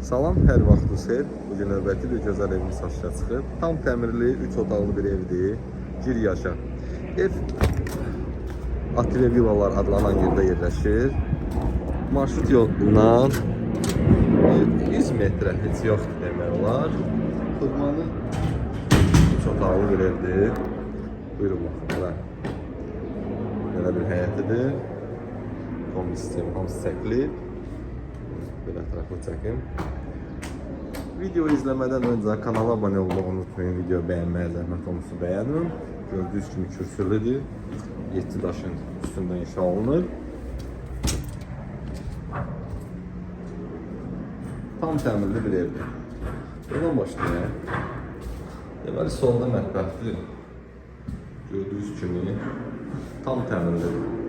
Salam, hər vaxtınız xeyir. Bu gün növbəti bir gözəl evimiz satışa çıxıb. Tam təmirli 3 otaqlı bir evdir. Gir yaşa. Ev Ative Villalar adlanan yerdə yerləşir. Marşrut yolundan 100 metrə heç yoxdur demək olar. Xudmanı 3 otaqlı bir evdir. Buyurun baxın. Belə bir həyətidir. Kombi sistemi hamısı çəkilib. Belə ətraflı çəkim. Video izləmədən öncə kanala abunə olmağı unutmayın. Video bəyənməyə zəhmət olmasa bəyənin. Gördüyünüz kimi kürsülüdür. 7 daşın üstündə inşa olunur. Tam təmirli bir evdir. Buradan başlayaq. Deməli solda mətbəxdir. Gördüyünüz kimi tam təmirlidir.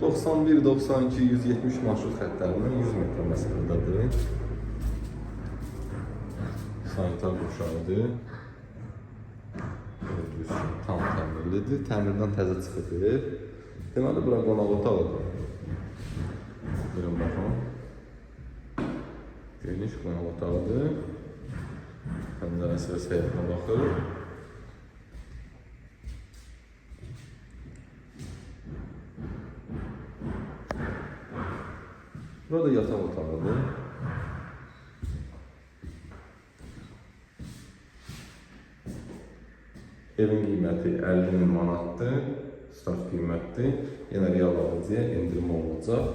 91, 92, 170 marşrut xəttlərindən 100 metr məsafədədir. Sanitar quşağıdır. Gördüyünüz tam təmirlidir. Təmirdən təzə çıxıdır. Deməli, bura qonaq otağıdır. Buyurun baxın. Geniş qonaq otağıdır. Pəncərəsi və səyətinə baxır. Burada yataq otağıdır. Evin qiyməti 50 min manatdır. Start qiymətdir. Yenə real alıcıya endirim olunacaq.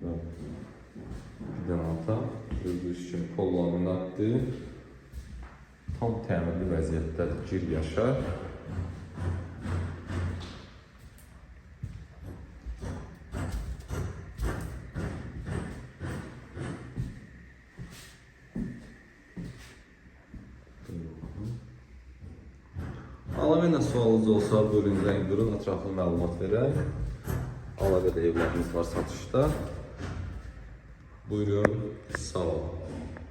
Bir dənə otaq. Gördüyünüz kimi pol laminatdır. Tam təmirli vəziyyətdədir. Gir yaşa. İlə sualınız olsa, buyurun zəng durun, ətraflı məlumat verək. Əlavə də evlərimiz var satışda. Buyurun, sağ olun.